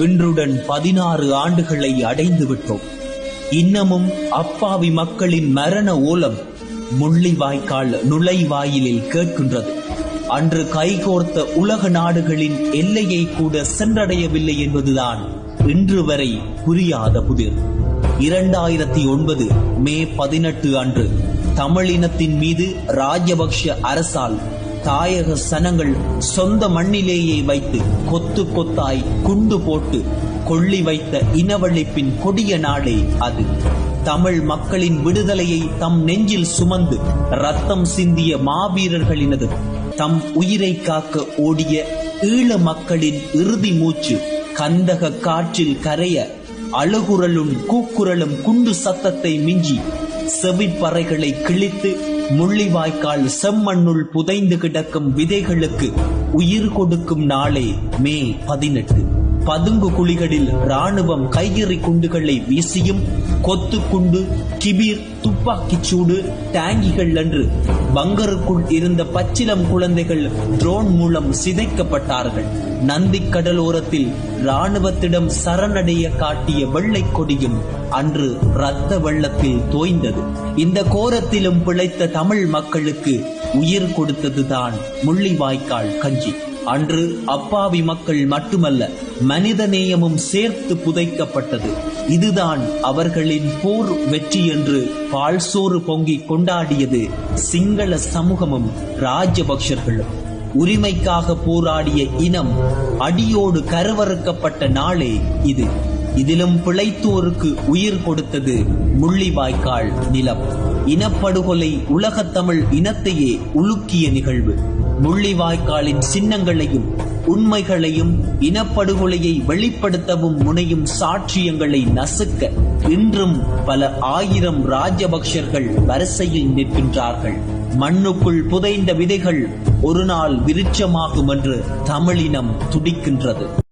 இன்றுடன் பதினாறு ஆண்டுகளை அடைந்து விட்டோம். இன்னமும் அப்பாவி மக்களின் மரண ஓலம் முள்ளிவாய்க்கால் நுழைவாயிலில் கேட்கின்றது. அன்று கைகோர்த்த உலக நாடுகளின் எல்லையை கூட சென்றடையவில்லை என்பதுதான் இன்று வரை புரியாத புதிர். இரண்டாயிரத்தி ஒன்பது மே பதினெட்டு அன்று தமிழினத்தின் மீது ராஜபக்ஷ அரசால் தாயக சனங்கள் சொந்த மண்ணிலேயே வைத்து கொத்து கொத்தாய் குண்டு போட்டு கொள்ளி வைத்த இனவழிப்பின் கொடிய நாடே அது. தமிழ் மக்களின் விடுதலையை தம் நெஞ்சில் சுமந்து ரத்தம் சிந்திய மாவீரர்களினது தம் உயிரை காக்க ஓடிய ஈழ மக்களின் இறுதி மூச்சு கந்தக காற்றில் கரைய அழுகுரலும் கூக்குரலும் குண்டு சத்தத்தை மிஞ்சி செவிப்பறைகளை கிழித்து முள்ளிவாய்க்கால் செம்மண்ணுள் புதைந்து கிடக்கும் விதைகளுக்கு உயிர் கொடுக்கும் நாளே மே பதினெட்டு. பதுங்கு குழிகளில் ராணுவம் கையெறி குண்டுகளை வீசியும் கொத்து குண்டு கிபீர் துப்பாக்கிச் சூடு டேங்கிகள் என்று பங்கருக்குள் இருந்த பச்சிலம் குழந்தைகள் ட்ரோன் மூலம் சிதைக்கப்பட்டார்கள். நந்தி கடலோரத்தில் ராணுவத்திடம் சரணடைய காட்டிய வெள்ளை கொடியும் அன்று இரத்த வெள்ளத்தில் தோய்ந்தது. இந்த கோரத்திலும் பிழைத்த தமிழ் மக்களுக்கு உயிர் கொடுத்ததுதான் முள்ளிவாய்க்கால் கஞ்சி. அன்று அப்பாவி மக்கள் மட்டுமல்ல மனித நேயமும் சேர்த்து புதைக்கப்பட்டது. இதுதான் அவர்களின் போர் வெற்றி என்று பால்சோறு பொங்கி கொண்டாடியது சிங்கள சமூகமும் ராஜபக்ஷர்களும். உரிமைக்காக போராடிய இனம் அடியோடு கருவறுக்கப்பட்ட நாளே இது. இதிலும் பிழைத்தோருக்கு உயிர் கொடுத்தது முள்ளிவாய்க்கால் நிலம். இனப்படுகொலை உலகத்தமிழ் இனத்தையே உலுக்கிய நிகழ்வு. முள்ளிவாய்க்காலின் சின்னங்களையும் உண்மைகளையும் இனப்படுகொலையை வெளிப்படுத்தவும் முனையும் சாட்சியங்களை நசுக்க இன்றும் பல ஆயிரம் ராஜபக்ஷர்கள் வரிசையில் நிற்கின்றார்கள். மண்ணுக்குள் புதைந்த விதைகள் ஒரு நாள் விருட்சமாகும் என்று தமிழினம் துடிக்கின்றது.